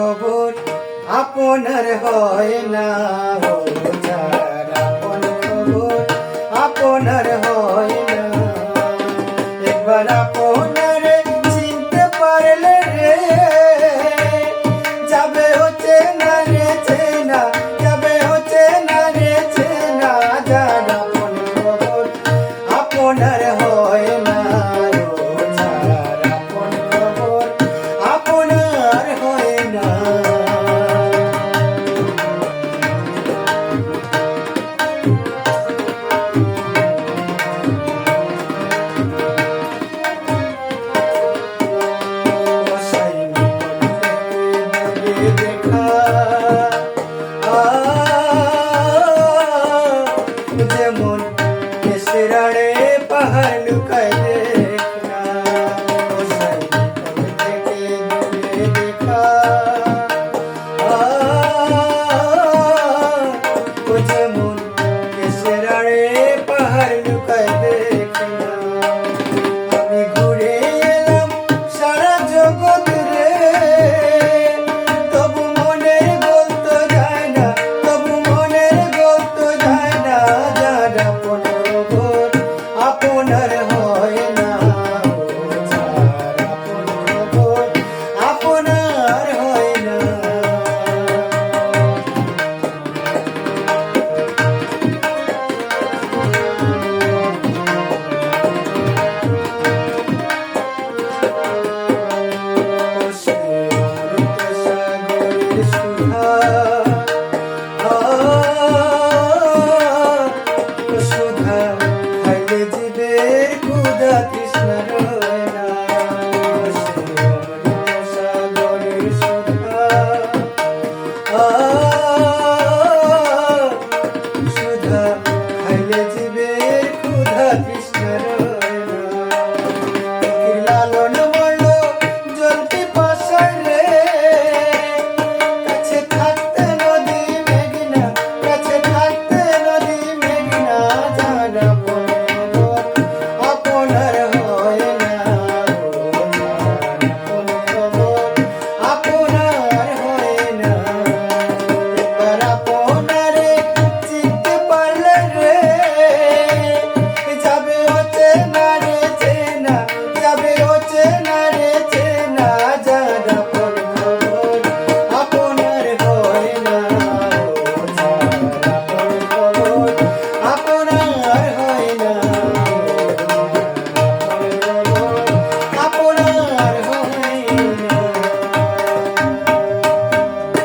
কবর আপনার হয় না হো যার আপন খবর আপনার হয় না। একবার আপনার চিনতে পারলে রে যেমন কেসরাড়ে পাহাড় লুকাইলে সুধা খাইলে জিবে খুদা কৃষ্ণ